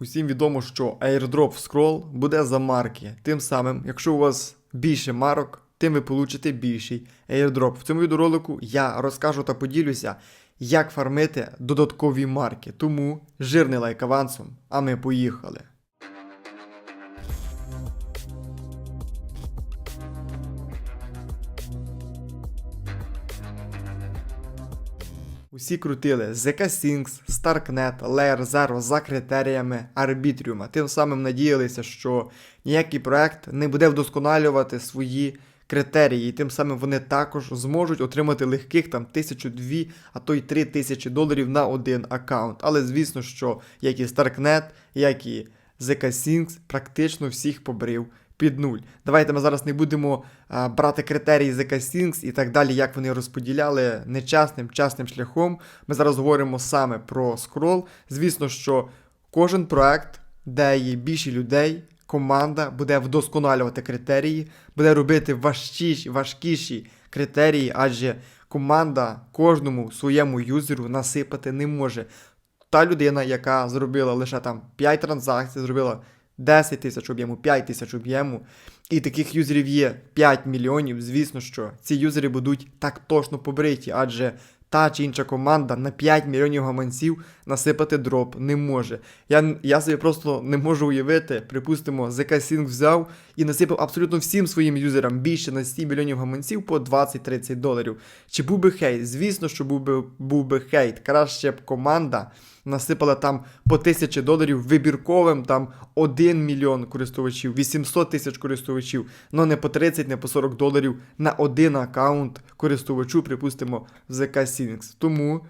Усім відомо, що airdrop Scroll буде за марки. Тим самим, якщо у вас більше марок, тим ви получите більший airdrop. В цьому відеоролику я розкажу та поділюся, як фармити додаткові марки. Тому жирний лайк авансом, а ми поїхали. Усі крутили ZK Sinks, Starknet, Layer Zero за критеріями арбітріума. Тим самим надіялися, що ніякий проект не буде вдосконалювати свої критерії, і тим самим вони також зможуть отримати легких там тисячу дві, а то й три тисячі доларів на один аккаунт. Але звісно, що як і Starknet, як і ZK Sinks практично всіх побрив під нуль. Давайте ми зараз не будемо а, брати критерії ZK Sinks і так далі, як вони розподіляли нечасним, часним шляхом. Ми зараз говоримо саме про скрол. Звісно, що кожен проект, де є більше людей, команда буде вдосконалювати критерії, буде робити важчіші, важкіші критерії, адже команда кожному своєму юзеру насипати не може. Та людина, яка зробила лише там 5 транзакцій, зробила 10 тисяч об'єму, 5 тисяч об'єму, і таких юзерів є 5 мільйонів, звісно, що ці юзери будуть так точно побриті, адже та чи інша команда на 5 мільйонів гаманців насипати дроп не може. Я, я собі просто не можу уявити, припустимо, ZK Sync взяв і насипав абсолютно всім своїм юзерам більше на 7 мільйонів гаманців по 20-30 доларів. Чи був би хейт? Звісно, що був би, був би хейт. Краще б команда насипала там по 1000 доларів вибірковим, там 1 мільйон користувачів, 800 тисяч користувачів, але не по 30, не по 40 доларів на один аккаунт користувачу, припустимо, в ZK Syncs. Тому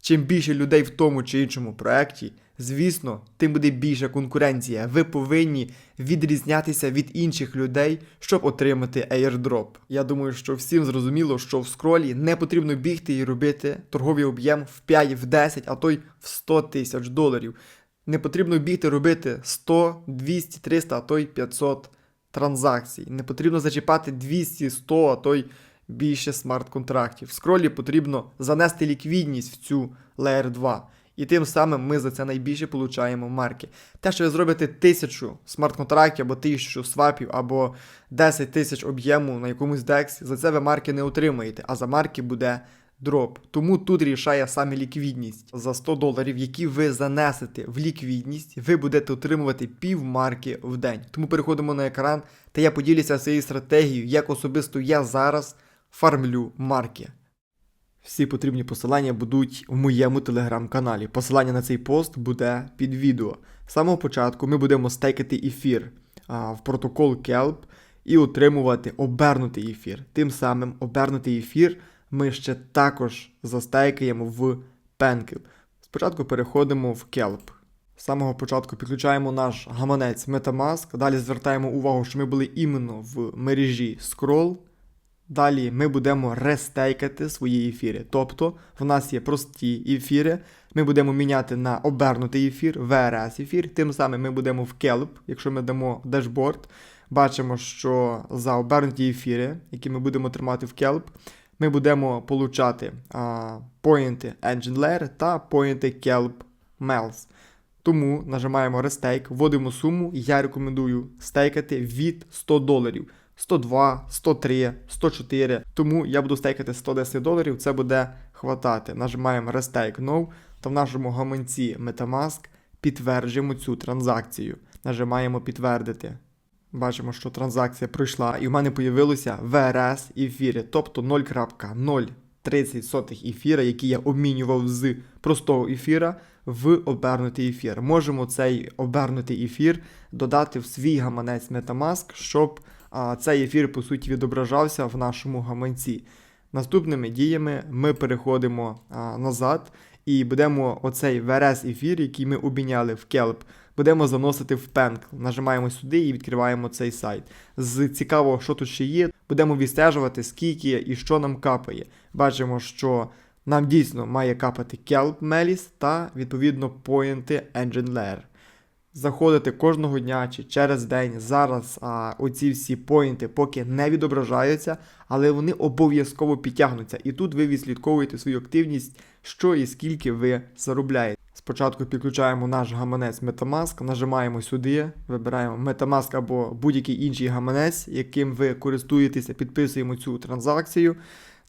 чим більше людей в тому чи іншому проєкті, звісно, тим буде більша конкуренція. Ви повинні відрізнятися від інших людей, щоб отримати airdrop. Я думаю, що всім зрозуміло, що в скролі не потрібно бігти і робити торговий об'єм в 5, в 10, а то й в 100 тисяч доларів. Не потрібно бігти робити 100, 200, 300, а то й 500 транзакцій. Не потрібно зачіпати 200, 100, а то й більше смарт-контрактів. В скролі потрібно занести ліквідність в цю Layer 2. І тим самим ми за це найбільше получаємо марки. Те, що ви зробите тисячу смарт-контрактів або тисячу свапів, або 10 тисяч об'єму на якомусь дексі, за це ви марки не отримаєте, а за марки буде дроп. Тому тут рішає саме ліквідність. За 100 доларів, які ви занесете в ліквідність, ви будете отримувати пів марки в день. Тому переходимо на екран, та я поділюся цією стратегією, як особисто я зараз фармлю марки. Всі потрібні посилання будуть в моєму телеграм-каналі. Посилання на цей пост буде під відео. З самого початку ми будемо стейкати ефір а, в протокол Kelp і отримувати обернутий ефір. Тим самим обернутий ефір ми ще також застейкаємо в Penkill. Спочатку переходимо в Kelp. З самого початку підключаємо наш гаманець Metamask. Далі звертаємо увагу, що ми були іменно в мережі Scroll. Далі ми будемо рестейкати свої ефіри. Тобто в нас є прості ефіри. Ми будемо міняти на обернутий ефір, VRS ефір. Тим самим ми будемо в Kelp, якщо ми дамо дашборд. Бачимо, що за обернуті ефіри, які ми будемо тримати в Kelp, ми будемо получати а, поінти Engine Layer та поінти Kelp Mels. Тому нажимаємо Restake, вводимо суму. Я рекомендую стейкати від 100 доларів. 102, 103, 104. Тому я буду стейкати 110 доларів, це буде хватати. Нажимаємо Restake No, та в нашому гаманці Metamask підтверджуємо цю транзакцію. Нажимаємо підтвердити. Бачимо, що транзакція пройшла, і в мене появилося VRS ефіри, тобто 0.030 ефіра, який я обмінював з простого ефіра в обернутий ефір. Можемо цей обернутий ефір додати в свій гаманець Metamask, щоб цей ефір, по суті, відображався в нашому гаманці. Наступними діями ми переходимо назад і будемо оцей VRS ефір, який ми обміняли в Kelp, будемо заносити в Penk. Нажимаємо сюди і відкриваємо цей сайт. З цікавого, що тут ще є, будемо відстежувати, скільки і що нам капає. Бачимо, що нам дійсно має капати Kelp Melis та відповідно поінти Engine Layer. Заходити кожного дня чи через день. Зараз а, оці всі поінти поки не відображаються, але вони обов'язково підтягнуться. І тут ви відслідковуєте свою активність, що і скільки ви заробляєте. Спочатку підключаємо наш гаманець Metamask, нажимаємо сюди, вибираємо Metamask або будь-який інший гаманець, яким ви користуєтеся, підписуємо цю транзакцію,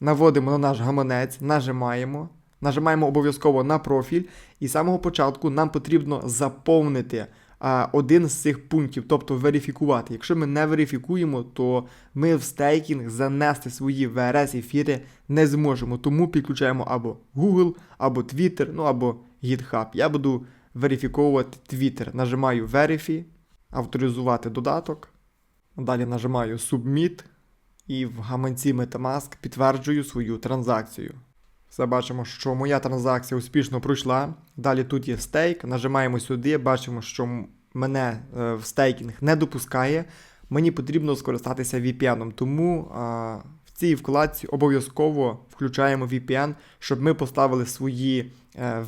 наводимо на наш гаманець, нажимаємо, нажимаємо обов'язково на профіль, і з самого початку нам потрібно заповнити а, один з цих пунктів, тобто верифікувати. Якщо ми не верифікуємо, то ми в стейкінг занести свої VRS ефіри не зможемо. Тому підключаємо або Google, або Twitter, ну або GitHub. Я буду верифіковувати Twitter. Нажимаю Verify, авторизувати додаток. Далі нажимаю Submit і в гаманці Metamask підтверджую свою транзакцію. Все бачимо, що моя транзакція успішно пройшла. Далі тут є стейк. Нажимаємо сюди, бачимо, що мене е, в стейкінг не допускає. Мені потрібно скористатися VPN. Тому а, в цій вкладці обов'язково включаємо VPN, щоб ми поставили свої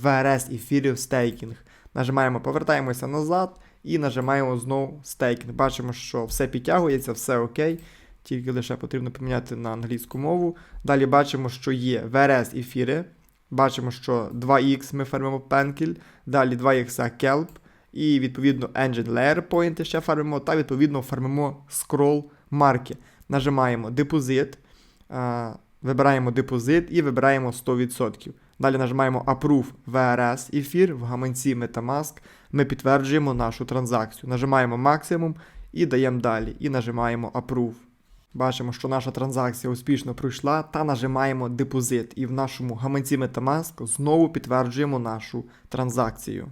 VRS ефіри в стейкінг. Нажимаємо, повертаємося назад і нажимаємо знову стейкінг. Бачимо, що все підтягується, все окей. Тільки лише потрібно поміняти на англійську мову. Далі бачимо, що є VRS ефіри. Бачимо, що 2X ми фармимо Penkill, далі 2X Kelp, і відповідно Engine Layer Point ще фармимо, та відповідно фармимо Scroll марки. Нажимаємо депозит, вибираємо депозит і вибираємо 100%. Далі нажимаємо Approve VRS ефір в гаманці Metamask. Ми підтверджуємо нашу транзакцію. Нажимаємо максимум і даємо далі. І нажимаємо Approve. Бачимо, що наша транзакція успішно пройшла та нажимаємо депозит. І в нашому гаманці Metamask знову підтверджуємо нашу транзакцію.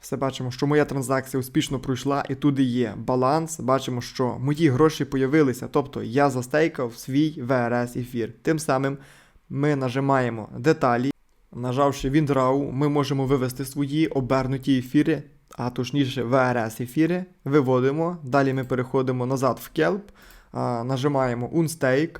Все бачимо, що моя транзакція успішно пройшла, і туди є баланс. Бачимо, що мої гроші появилися, тобто я застейкав свій VRS ефір. Тим самим ми нажимаємо деталі. Нажавши WinRAW, ми можемо вивести свої обернуті ефіри, а точніше VRS ефіри. Виводимо. Далі ми переходимо назад в Kelp, а, нажимаємо Unstake,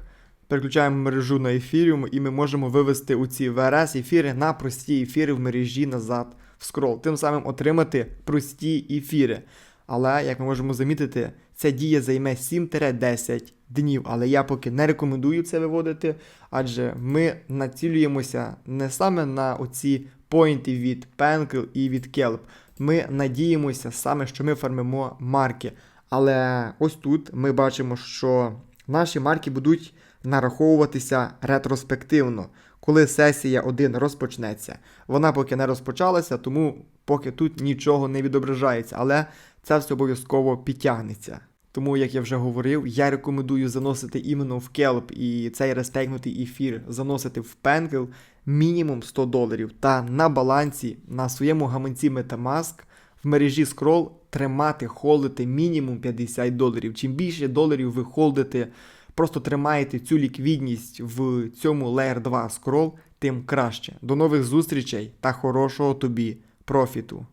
переключаємо мережу на ефіріум, і ми можемо вивести у ці VRS ефіри на прості ефіри в мережі назад в скрол. Тим самим отримати прості ефіри. Але, як ми можемо замітити, ця дія займе 7-10 днів. Але я поки не рекомендую це виводити, адже ми націлюємося не саме на оці поінти від Penkel і від Kelp. Ми надіємося саме, що ми фармимо марки. Але ось тут ми бачимо, що наші марки будуть нараховуватися ретроспективно, коли сесія 1 розпочнеться. Вона поки не розпочалася, тому поки тут нічого не відображається, але це все обов'язково підтягнеться. Тому, як я вже говорив, я рекомендую заносити іменно в Kelp і цей рестейкнутий ефір заносити в Penkel мінімум 100 доларів та на балансі на своєму гаманці Metamask в мережі Scroll тримати, холдити мінімум 50 доларів. Чим більше доларів ви холдите, просто тримаєте цю ліквідність в цьому Layer 2 Scroll, тим краще. До нових зустрічей та хорошого тобі профіту!